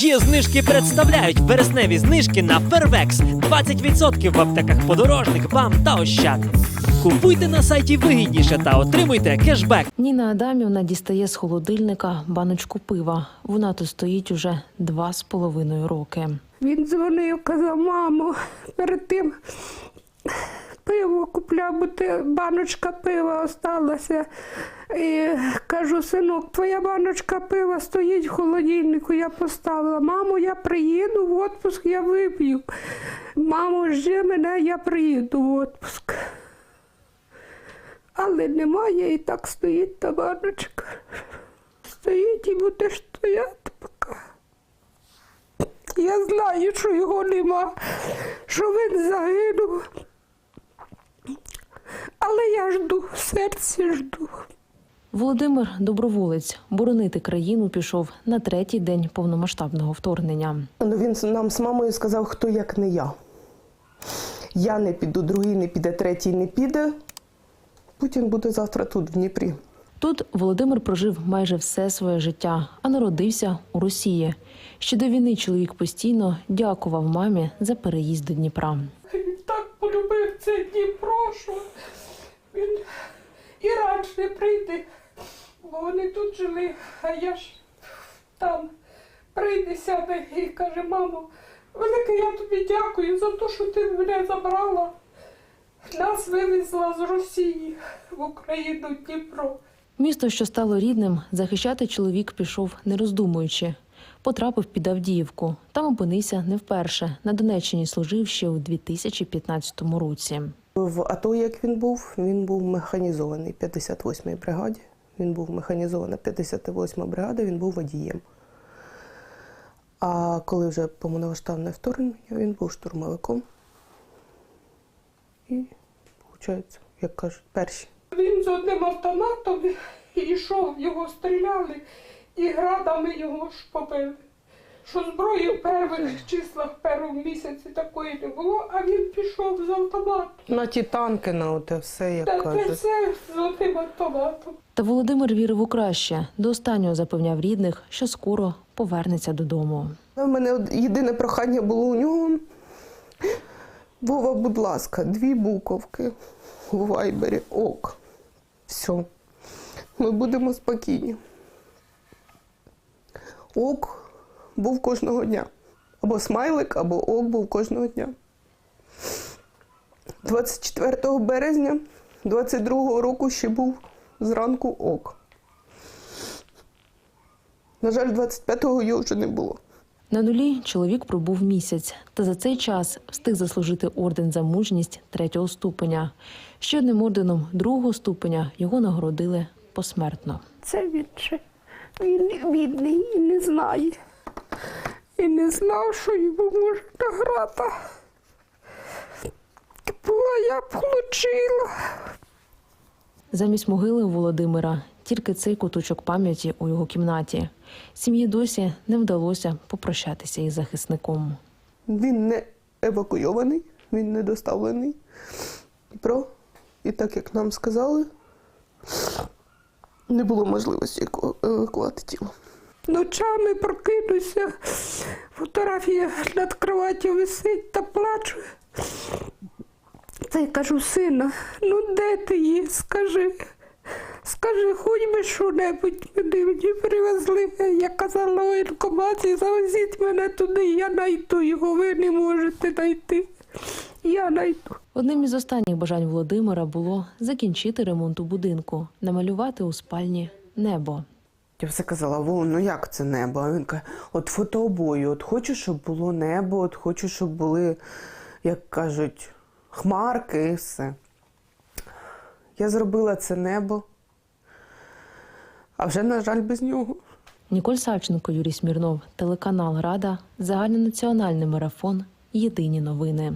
Є знижки представляють вересневі знижки на Фервекс. 20% в аптеках подорожник, бам та ощад. Купуйте на сайті вигідніше та отримуйте кешбек. Ніна Адамівна дістає з холодильника баночку пива. Вона тут стоїть уже два з половиною роки. Він дзвонив, казав, мамо, перед тим пиво купляв, бо баночка пива осталася. І кажу, синок, твоя баночка пива стоїть в холодильнику, я поставила. Мамо, я приїду в відпуск, я вип'ю. Мамо, жди мене, я приїду в відпуск. Але немає і так стоїть та баночка. Стоїть і буде стояти поки. Я знаю, що його нема, що він загинув. Але я жду, в серці жду. Володимир доброволець боронити країну пішов на третій день повномасштабного вторгнення. Ну, він нам з мамою сказав, хто як не я. Я не піду, другий не піде, третій не піде. Путін буде завтра тут, в Дніпрі. Тут Володимир прожив майже все своє життя, а народився у Росії. Ще до війни чоловік постійно дякував мамі за переїзд до Дніпра. Він так полюбив це Дніпро, що він і раніше прийде, бо вони тут жили, а я ж там прийде сяде і каже, мамо, велике я тобі дякую за те, що ти мене забрала. Нас вивезла з Росії в Україну Дніпро. Місто, що стало рідним, захищати чоловік пішов не роздумуючи. Потрапив під Авдіївку. Там опинився не вперше. На Донеччині служив ще у 2015 році. В АТО, як він був, він був механізований 58-й бригаді. Він був механізована 58-ма бригада, він був водієм. А коли вже повномасштабне вторгнення, він був штурмовиком. І, виходить, як кажуть, перші. Він з одним автоматом йшов, його стріляли, і градами його ж побили. Що зброї в перших числах, в першому місяці такої не було, а він пішов з автоматом. На ті танки, на оте все, як Та це кажуть. все з одним автоматом. Та Володимир вірив у краще. До останнього запевняв рідних, що скоро повернеться додому. У мене єдине прохання було у нього. Вова, будь ласка, дві буковки у вайбері. Ок. Все. Ми будемо спокійні. Ок був кожного дня. Або смайлик, або ок був кожного дня. 24 березня 22 року ще був зранку ок. На жаль, 25-го його вже не було. На нулі чоловік пробув місяць, та за цей час встиг заслужити орден за мужність третього ступеня. Ще одним орденом другого ступеня його нагородили посмертно. Це він ще він бідний і не знає. І не знав, що йому може награда. Була я б получила. Замість могили у Володимира тільки цей куточок пам'яті у його кімнаті. Сім'ї досі не вдалося попрощатися із захисником. Він не евакуйований, він не доставлений Дніпро. І так як нам сказали, не було можливості евакувати тіло. Ночами прокинуся, фотографія над кроваттю висить та плачу. Та й кажу, сина, ну де ти є? Скажи. Скажи, хоч би що-небудь мені мені привезли. Я казала воєнкоматі, завезіть мене туди, я найду його, ви не можете знайти. Я найду. Одним із останніх бажань Володимира було закінчити ремонт у будинку, намалювати у спальні небо. Я все казала, Вов, ну як це небо? А він каже, от фотообою, от хочу, щоб було небо, от хочу, щоб були, як кажуть, хмарки і все. Я зробила це небо, а вже, на жаль, без нього. Ніколь Савченко, Юрій Смірнов, телеканал Рада, загальнонаціональний марафон. Єдині новини.